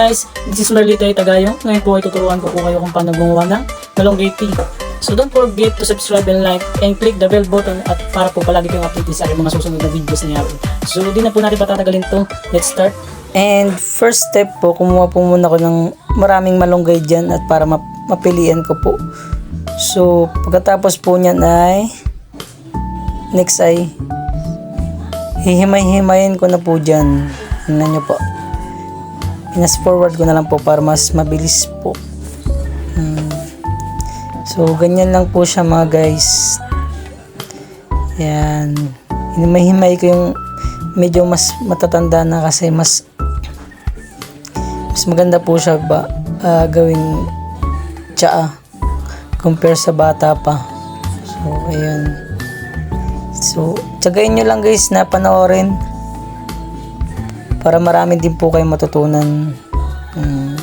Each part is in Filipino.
guys, this is Marlito Tagayo. Ngayon po ay tuturuan ko po kayo kung paano gumawa ng malunggay tea. So don't forget to subscribe and like and click the bell button at para po palagi kayong updated sa aking mga susunod na videos na i-upload. So di na po natin patatagalin to. Let's start. And first step po, kumuha po muna ako ng maraming malunggay dyan at para map- mapilian ko po. So, pagkatapos po niyan ay next ay hihimay-himayin ko na po dyan. Tingnan nyo po. Pinas forward ko na lang po para mas mabilis po. Hmm. So, ganyan lang po siya mga guys. Yan. Hinimay-himay ko yung medyo mas matatanda na kasi mas mas maganda po siya ba ah, gawing tsaa compare sa bata pa. So, ayun. So, tsagain nyo lang guys na panoorin para marami din po kayo matutunan. Mm,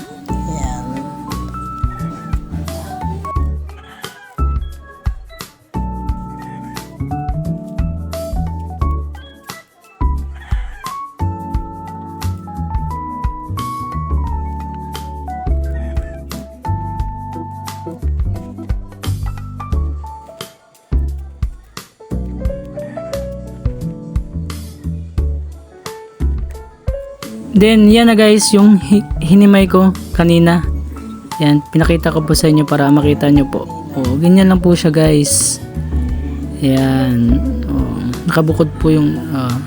Then, yan na guys, yung hi- hinimay ko kanina. Yan, pinakita ko po sa inyo para makita nyo po. O, ganyan lang po siya guys. Yan. O, nakabukod po yung, ah,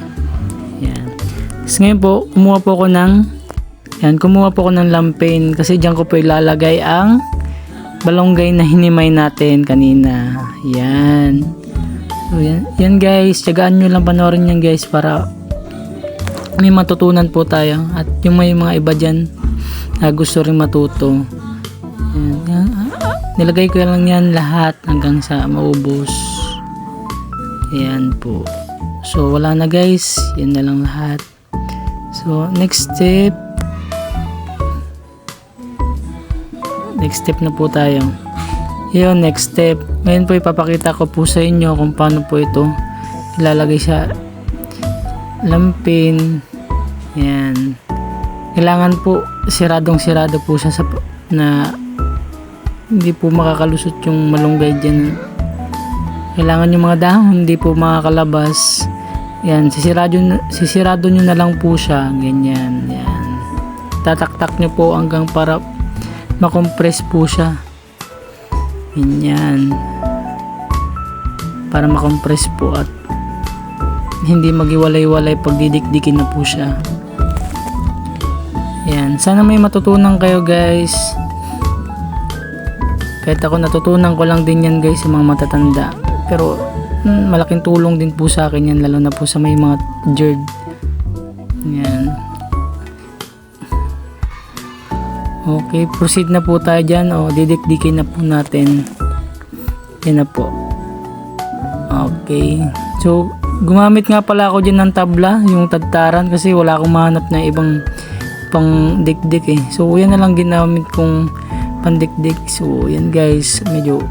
yan. Tapos ngayon po, kumuha po ako ng, yan, kumuha po ako ng lampain kasi diyan ko po ilalagay ang balonggay na hinimay natin kanina. Yan. So, yan, yan guys, tiyagaan nyo lang panoorin yan guys para may matutunan po tayo at yung may mga iba dyan na gusto rin matuto. Yan. Ah, nilagay ko lang yan lahat hanggang sa maubos. Yan po. So wala na guys. Yan na lang lahat. So next step. Next step na po tayo. Yun next step. Ngayon po ipapakita ko po sa inyo kung paano po ito ilalagay sa lampin yan. Kailangan po siradong sirado po siya sa na hindi po makakalusot yung malunggay dyan. Kailangan yung mga dahon hindi po makakalabas. Yan sisirado, sisirado nyo na lang po siya. Ganyan yan. Tataktak nyo po hanggang para makompress po siya. Ganyan. Para makompress po at hindi magiwalay-walay pag didikdikin na po siya. Yan. Sana may matutunan kayo guys. Kahit ako natutunan ko lang din yan guys sa mga matatanda. Pero mm, malaking tulong din po sa akin yan lalo na po sa may mga jerd. Yan. Okay, proceed na po tayo dyan. O, didikdikin na po natin. Yan na po. Okay. So, gumamit nga pala ako dyan ng tabla, yung tadtaran, kasi wala akong mahanap na ibang pang dikdik eh. So, yan na lang ginamit kong pandikdik. So, yan guys, medyo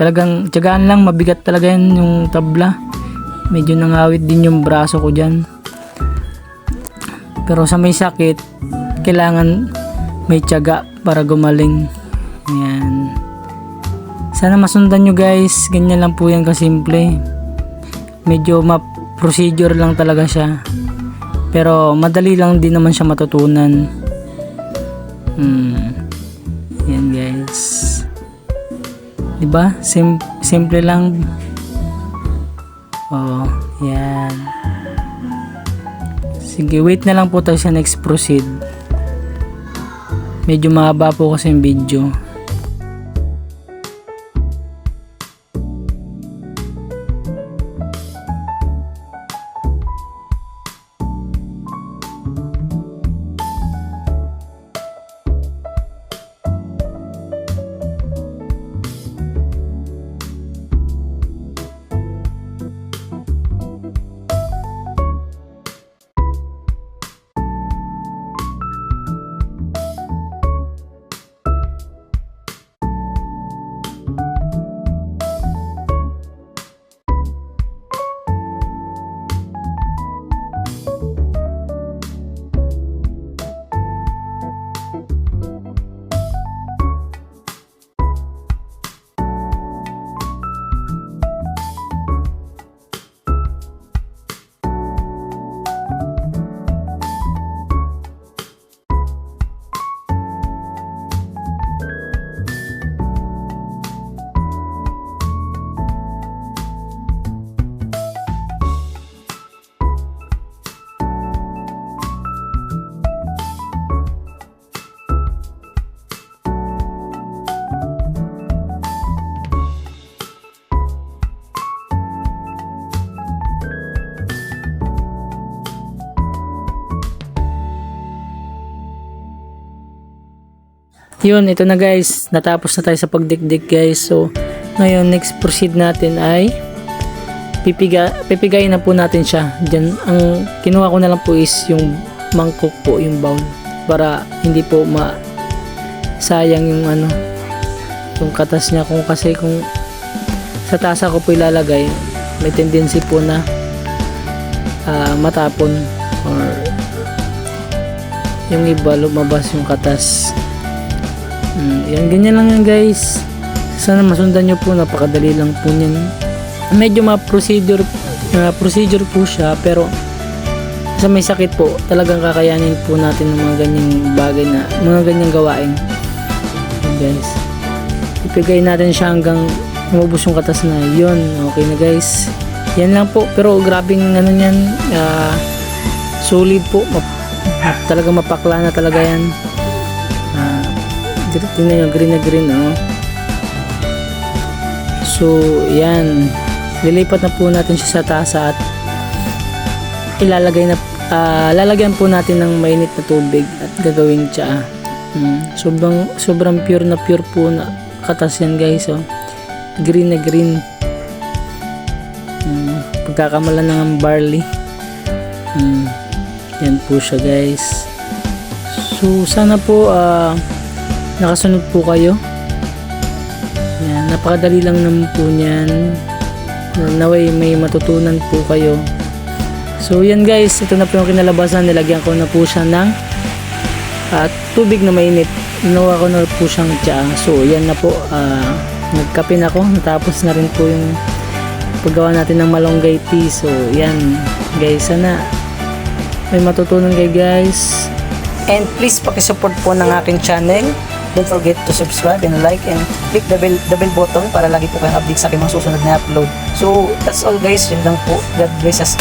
talagang tiyagaan lang, mabigat talaga yan yung tabla. Medyo nangawit din yung braso ko dyan. Pero sa may sakit, kailangan may tiyaga para gumaling. Yan. Sana masundan nyo guys. Ganyan lang po yan kasimple. Medyo ma-procedure lang talaga siya. Pero madali lang din naman siya matutunan. Hmm. Yan guys. 'Di ba? Sim simple lang. Oh, yan. Sige, wait na lang po tayo sa next proceed. Medyo mahaba po kasi yung video. Yun, ito na guys. Natapos na tayo sa pagdikdik guys. So, ngayon, next proceed natin ay pipiga, pipigayin na po natin siya. Diyan, ang kinuha ko na lang po is yung mangkok po, yung bowl. Para hindi po ma sayang yung ano, yung katas niya. Kung kasi kung sa tasa ko po ilalagay, may tendency po na ah, matapon or yung iba lumabas yung katas. Mm, yan, ganyan lang yan guys. Sana masundan nyo po, napakadali lang po niyan. Medyo ma-procedure, uh, procedure po siya, pero sa may sakit po, talagang kakayanin po natin ng mga ganyang bagay na, mga ganyang gawain. Yan, guys. Ipigay natin siya hanggang umubos yung katas na yun. Okay na guys. Yan lang po. Pero grabing ano yan, ah, solid po. Map- talaga mapakla na talaga yan. Tingnan nyo, green na green, oh. So, yan. Lilipat na po natin siya sa tasa at ilalagay na, ah, lalagyan po natin ng mainit na tubig at gagawing tsaa. Mm, sobrang, sobrang pure na pure po na katas yan guys, oh. Green na green. Mm, pagkakamala ng barley. Mm, yan po siya guys. So, sana po, ah, nakasunod po kayo. Yan, napakadali lang naman po niyan. Naway may matutunan po kayo. So yan guys, ito na po yung kinalabasan. Nilagyan ko na po siya ng at tubig na mainit. Ginawa ko na po siyang tsaa. So yan na po. ah, nagkape na ako. Natapos na rin po yung paggawa natin ng malunggay tea. So yan guys, sana may matutunan kayo guys. And please pakisupport po ng aking channel. Don't forget to subscribe and like and click the bell, the bell button para lagi po kayong update sa aking mga susunod na upload. So, that's all guys. Yun lang po. God bless us.